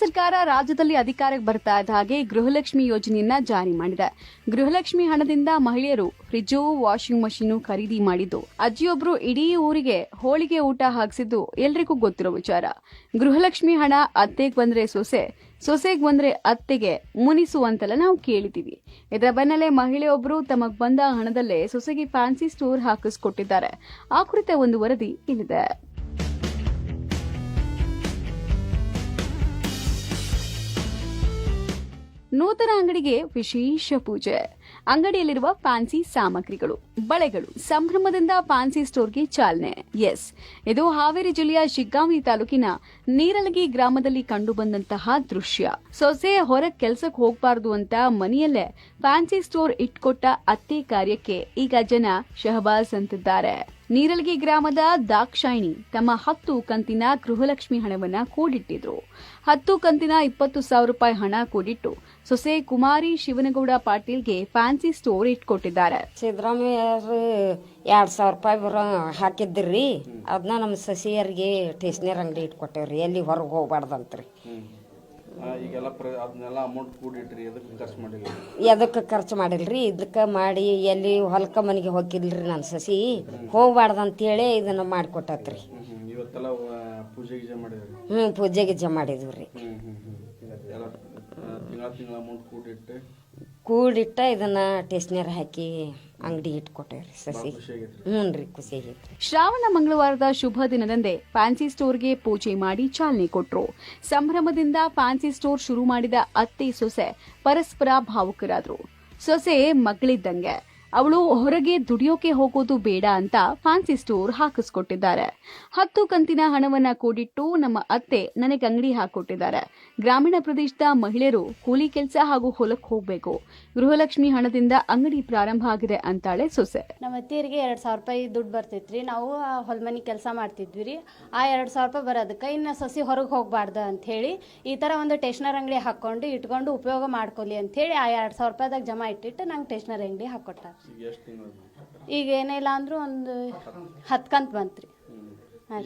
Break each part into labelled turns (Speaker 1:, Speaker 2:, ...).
Speaker 1: ಸರ್ಕಾರ ರಾಜ್ಯದಲ್ಲಿ ಅಧಿಕಾರಕ್ಕೆ ಬರ್ತಾ ಇದ್ದ ಹಾಗೆ ಗೃಹಲಕ್ಷ್ಮಿ ಯೋಜನೆಯನ್ನ ಜಾರಿ ಮಾಡಿದೆ. ಗೃಹಲಕ್ಷ್ಮಿ ಹಣದಿಂದ ಮಹಿಳೆಯರು ಫ್ರಿಜ್ಜು, ವಾಷಿಂಗ್ ಮಷೀನು ಖರೀದಿ ಮಾಡಿದ್ದು. ಅಜ್ಜಿಯೊಬ್ರು ಇಡೀ ಊರಿಗೆ ಹೋಳಿಗೆ ಊಟ ಹಾಕಿಸಿದ್ದು ಎಲ್ರಿಗೂ ಗೊತ್ತಿರೋ ವಿಚಾರ. ಗೃಹಲಕ್ಷ್ಮಿ ಹಣ ಅತ್ತೆಗೆ ಬಂದ್ರೆ ಸೊಸೆ, ಸೊಸೆಗೆ ಬಂದ್ರೆ ಅತ್ತೆಗೆ ಮುನಿಸು ಅಂತೆಲ್ಲ ನಾವು ಕೇಳಿದೀವಿ ಇದರ ಬೆನ್ನಲ್ಲೇ ಮಹಿಳೆಯೊಬ್ರು ತಮಗ್ ಬಂದ ಹಣದಲ್ಲೇ ಸೊಸೆಗೆ ಫ್ಯಾನ್ಸಿ ಸ್ಟೋರ್ ಹಾಕಿಸ್ಕೊಟ್ಟಿದ್ದಾರೆ. ಆ ಕುರಿತ ಒಂದು ವರದಿ ಇಲ್ಲಿದೆ. ನೂತನ ಅಂಗಡಿಗೆ ವಿಶೇಷ ಪೂಜೆ. ಅಂಗಡಿಯಲ್ಲಿರುವ ಫ್ಯಾನ್ಸಿ ಸಾಮಗ್ರಿಗಳು, ಬಳೆಗಳು, ಸಂಭ್ರಮದಿಂದ ಫ್ಯಾನ್ಸಿ ಸ್ಟೋರ್ಗೆ ಚಾಲನೆ. ಎಸ್, ಇದು ಹಾವೇರಿ ಜಿಲ್ಲೆಯ ಶಿಗ್ಗಾಂವಿ ತಾಲೂಕಿನ ನೀರಲಗಿ ಗ್ರಾಮದಲ್ಲಿ ಕಂಡು ಬಂದಂತಹ ದೃಶ್ಯ. ಸೊಸೆ ಹೊರ ಕೆಲಸಕ್ಕೆ ಹೋಗಬಾರದು ಅಂತ ಮನೆಯಲ್ಲೇ ಫ್ಯಾನ್ಸಿ ಸ್ಟೋರ್ ಇಟ್ಕೊಟ್ಟ ಅತ್ತೆ ಕಾರ್ಯಕ್ಕೆ ಈಗ ಜನ ಶಹಬಾಸ್ ಅಂತಿದ್ದಾರೆ. ನೀರಲಗಿ ಗ್ರಾಮದ ದಾಕ್ಷಾಯಿಣಿ ತಮ್ಮ ಹತ್ತು ಕಂತಿನ ಗೃಹಲಕ್ಷ್ಮಿ ಹಣವನ್ನ ಕೂಡಿಟ್ಟಿದ್ರು. ಹತ್ತು ಕಂತಿನ ಇಪ್ಪತ್ತು ಸಾವಿರ ರೂಪಾಯಿ ಹಣ ಕೂಡಿಟ್ಟು ಸೊಸೆ ಕುಮಾರಿ ಶಿವನಗೌಡ ಪಾಟೀಲ್ಗೆ ಫ್ಯಾನ್ಸಿ ಸ್ಟೋರ್ ಇಟ್ಕೊಟ್ಟಿದ್ದಾರೆ.
Speaker 2: ಸಿದ್ದರಾಮಯ್ಯರು ಎರಡು ಸಾವಿರ ರೂಪಾಯಿ ಬರೋ ಹಾಕಿದ್ರಿ. ಅದನ್ನ ನಮ್ಮ ಸಸಿಯರಿಗೆ ಟೇಸ್ನರ್ ಅಂಗಡಿ ಇಟ್ಕೊಟ್ಟೇವ್ರಿ. ಎಲ್ಲಿ ಹೊರಗೆ ಹೋಗ್ಬಾರ್ದಂತ್ರಿ.
Speaker 3: ಈಗೆಲ್ಲ ಪ್ರ ಅದನ್ನೆಲ್ಲ ಅಮೌಂಟ್ ಕೂಡಿಟ್ರಿ ಎದಕ್ಕೆ ಖರ್ಚು ಮಾಡಿಲ್ಲ
Speaker 2: ಎದಕ್ಕೆ ಖರ್ಚು ಮಾಡಿಲ್ರಿ? ಇದಕ್ಕೆ ಮಾಡಿ ಎಲ್ಲಿ ಹೊಲಕ ಮನೆಗೆ ಹೋಗಿಲ್ರಿ ನನ್ನ ಸಸಿ? ಹೋಗ್ಬಾರ್ದಂತೇಳಿ ಇದನ್ನ ಮಾಡಿಕೊಟ್ಟತ್ರಿ.
Speaker 3: ಹ್ಮ್, ಹ್ಮ್. ಇವತ್ತೆಲ್ಲ ಆ, ಪೂಜೆ ಗೀಜೆ ಮಾಡಿದ್ರಿ?
Speaker 2: ಹ್ಞೂ ಪೂಜೆ ಗಿಜ್ಜೆ ಮಾಡಿದ್ವಿ ರೀ
Speaker 3: ಹ್ಮ್ ಹ್ಮ್ ಹ್ಮ್. ಎಲ್ಲ ತಿಂಗಳ ತಿಂಗಳ ಅಮೌಂಟ್ ಕೂಡಿಟ್ಟು?
Speaker 2: ಕೂಡಿಟ್ಟ ಇದನ್ನ ಟೇಸ್ನರ್ ಹಾಕಿ ಅಂಗಡಿ ಇಟ್ಕೊಟ್ಟೇವ್ರಿ ಸಸಿ. ಹ್ಞೂ ರೀ ಖುಷಿ ಆಗೈತ್ರಿ.
Speaker 1: ಶ್ರಾವಣ ಮಂಗಳವಾರದ ಶುಭ ದಿನದಂದೇ ಫ್ಯಾನ್ಸಿ ಸ್ಟೋರ್ಗೆ ಪೂಜೆ ಮಾಡಿ ಚಾಲನೆ ಕೊಟ್ರು. ಸಂಭ್ರಮದಿಂದ ಫ್ಯಾನ್ಸಿ ಸ್ಟೋರ್ ಶುರು ಮಾಡಿದ ಅತ್ತೆ ಸೊಸೆ ಪರಸ್ಪರ ಭಾವುಕರಾದ್ರು. ಸೊಸೆ ಮಗಳಿದ್ದಂಗೆ. ಅವಳು ಹೊರಗೆ ದುಡಿಯೋಕೆ ಹೋಗೋದು ಬೇಡ ಅಂತ ಫ್ಯಾನ್ಸಿ ಸ್ಟೋರ್ ಹಾಕಿಸ್ಕೊಟ್ಟಿದ್ದಾರೆ. ಹತ್ತು ಕಂತಿನ ಹಣವನ್ನ ಕೂಡಿಟ್ಟು ನಮ್ಮ ಅತ್ತೆ ನನಗೆ ಅಂಗಡಿ ಹಾಕೊಟ್ಟಿದ್ದಾರೆ. ಗ್ರಾಮೀಣ ಪ್ರದೇಶದ ಮಹಿಳೆಯರು ಕೂಲಿ ಕೆಲಸ ಹಾಗೂ ಹೊಲಕ್ಕೆ ಹೋಗ್ಬೇಕು. ಗೃಹಲಕ್ಷ್ಮಿ ಹಣದಿಂದ ಅಂಗಡಿ ಪ್ರಾರಂಭ ಆಗಿದೆ ಅಂತಾಳೆ ಸೊಸೆ.
Speaker 4: ನಮ್ಮ ಅತ್ತಿಯರಿಗೆ ಎರಡು ಸಾವಿರ ರೂಪಾಯಿ ದುಡ್ಡು ಬರ್ತೈತ್ರಿ. ನಾವು ಹೊಲ್ಮನಿ ಕೆಲಸ ಮಾಡ್ತಿದ್ವಿ ರೀ. ಆ ಎರಡು ಸಾವಿರ ರೂಪಾಯಿ ಬರೋದಕ್ಕೆ ಇನ್ನು ಸಸಿ ಹೊರಗೆ ಹೋಗಬಾರ್ದು ಹೇಳಿ ಈ ಥರ ಒಂದು ಟೇಷನರ್ ಅಂಗಡಿ ಹಾಕ್ಕೊಂಡು ಇಟ್ಕೊಂಡು ಉಪಯೋಗ ಮಾಡ್ಕೊಲಿ ಅಂಥೇಳಿ ಆ ಎರಡು ಸಾವಿರ ರೂಪಾಯಿದಾಗ ಜಮಾ ಇಟ್ಟಿಟ್ಟು ನಂಗೆ ಟೇಷನರ್ ಅಂಗಡಿ ಹಾಕ್ಕೊಟ್ಟಾರ
Speaker 3: ಈಗ ಎಷ್ಟು ತಿಂಗಳು
Speaker 4: ಈಗ ಏನಿಲ್ಲ ಅಂದ್ರು ಒಂದು ಹತ್ಕಂತ ಬಂತ್ರಿ.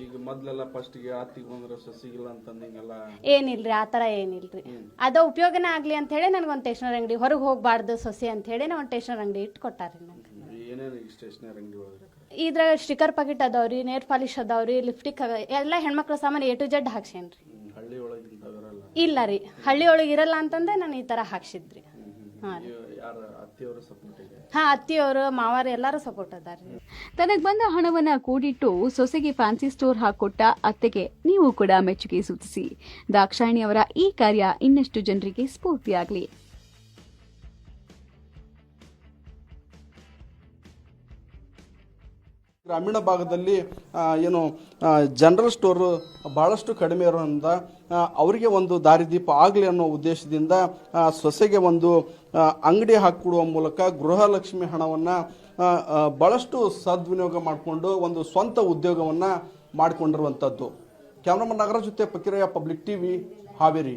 Speaker 3: ಈಗ ಮೊದ್ಲೆಲ್ಲ ಫಸ್ಟಿಗೆ ಆತಿಗೆ ಬಂದ್ರೆ ಸಸಿಗಿಲ್ಲ ಅಂತಂದು ಹಿಂಗೆಲ್ಲ
Speaker 4: ಏನಿಲ್ರಿ ಆ ಥರ ಏನಿಲ್ರಿ. ಅದ ಉಪಯೋಗನೇ ಆಗಲಿ ನನಗೆ ಒಂದು ಟೇಷನರಿ ಅಂಗಡಿ ಹೊರಗೆ ಹೋಗಬಾರ್ದು ಸಸಿ ಹೇಳಿ ಒಂದು ಟೇಷನರಿ ಅಂಗಡಿ ಇಟ್ಟು ಕೊಟ್ಟಾರಿ ನಂಗೆ
Speaker 3: ಏನೇನು ಈಗ ಸ್ಟೇಷನರಿ ಅಂಗಡಿ ಒಳಗೆ
Speaker 4: ಇದ್ರಾಗ ಸ್ಟಿಕರ್ ಪಾಕೆಟ್ ಅದಾವ್ರಿ ನೇರ್ ಪಾಲಿಶ್ ಅದಾವ್ರಿ ಲಿಪ್ಟಿಕ್ ಎಲ್ಲ ಹೆಣ್ಮಕ್ಳ ಸಾಮಾನು ಎ ಟು ಜೆಡ್ ಹಾಕ್ಸೇನ್ರಿ
Speaker 3: ಹಳ್ಳಿ ಒಳಗೆ ಇಂಥವರೆಲ್ಲ
Speaker 4: ಇಲ್ಲ ರೀ ಹಳ್ಳಿ ಒಳಗೆ ಇರಲ್ಲ ಅಂತಂದ್ರೆ ನಾನು ಈ ಥರ ಹಾಕ್ಸಿದ್ರಿ. ಹಾಂ
Speaker 3: ಅತ್ತಿಯವರು
Speaker 4: ಮಾವಾರ ಎಲ್ಲರೂ ಸಪೋರ್ಟ್ ಅದಾರ
Speaker 1: ತನಗ್ ಬಂದ ಹಣವನ್ನ ಕೂಡಿಟ್ಟು ಸೊಸೆಗೆ ಫ್ಯಾನ್ಸಿ ಸ್ಟೋರ್ ಹಾಕೊಟ್ಟ ಅತ್ತೆಗೆ ನೀವು ಕೂಡ ಮೆಚ್ಚುಗೆ ಸೂಚಿಸಿ. ದಾಕ್ಷಾಯಿಣಿ ಅವರ ಈ ಕಾರ್ಯ ಇನ್ನಷ್ಟು ಜನರಿಗೆ ಸ್ಫೂರ್ತಿಯಾಗಲಿ.
Speaker 3: ಗ್ರಾಮೀಣ ಭಾಗದಲ್ಲಿ ಏನು ಜನರಲ್ ಸ್ಟೋರ್ ಭಾಳಷ್ಟು ಕಡಿಮೆ ಇರೋದ್ರಿಂದ ಅವರಿಗೆ ಒಂದು ದಾರಿದೀಪ ಆಗಲಿ ಅನ್ನೋ ಉದ್ದೇಶದಿಂದ ಸೊಸೆಗೆ ಒಂದು ಅಂಗಡಿ ಹಾಕಿಕೊಡುವ ಮೂಲಕ ಗೃಹಲಕ್ಷ್ಮಿ ಹಣವನ್ನು ಭಾಳಷ್ಟು ಸದ್ವಿನಿಯೋಗ ಮಾಡಿಕೊಂಡು ಒಂದು ಸ್ವಂತ ಉದ್ಯೋಗವನ್ನು ಮಾಡಿಕೊಂಡಿರುವಂಥದ್ದು ಕ್ಯಾಮ್ರಾಮನ್ ನಗರ ಜೊತೆ ಪಕ್ಕಿರಯ್ಯ ಪಬ್ಲಿಕ್ ಟಿವಿ, ಹಾವೇರಿ.